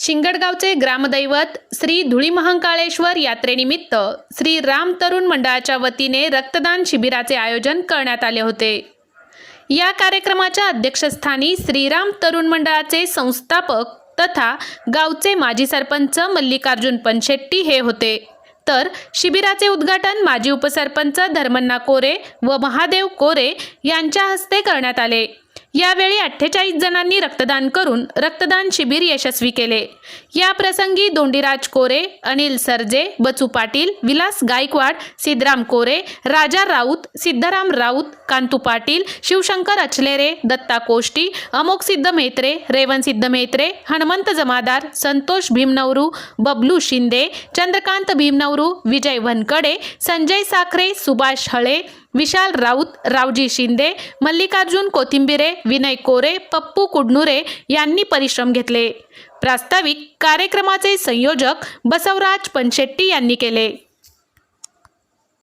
शिंगडगावचे ग्रामदैवत श्री धुळीमहंकाळेश्वर यात्रेनिमित्त श्री राम तरुण मंडळाच्या वतीने रक्तदान शिबिराचे आयोजन करण्यात आले होते. या कार्यक्रमाच्या अध्यक्षस्थानी श्रीराम तरुण मंडळाचे संस्थापक तथा गावचे माजी सरपंच मल्लिकार्जुन पनशेट्टी हे होते. तर शिबिराचे उद्घाटन माजी उपसरपंच धर्मन्ना कोरे व महादेव कोरे यांच्या हस्ते करण्यात आले. यावेळी अठ्ठेचाळीस जणांनी रक्तदान करून रक्तदान शिबिर यशस्वी केले. या प्रसंगी दोंडीराज कोरे अनिल सरजे बचू पाटील विलास गायकवाड सिद्धराम कोरे राजा राऊत सिद्धराम राऊत कांतू पाटील शिवशंकर अचलेरे दत्ता कोष्टी अमोक सिद्ध मेत्रे रेवन सिद्ध मेत्रे हनुमंत जमादार संतोष भीमनवरू बबलू शिंदे चंद्रकांत भीमनवरू विजय वनकडे संजय साखरे सुभाष हळे विशाल राऊत रावजी शिंदे मल्लिकार्जुन कोथिंबिरे विनय कोरे पप्पू कुडनुरे यांनी परिश्रम घेतले. प्रास्ताविक कार्यक्रमाचे संयोजक बसवराज पनशेट्टी यांनी केले.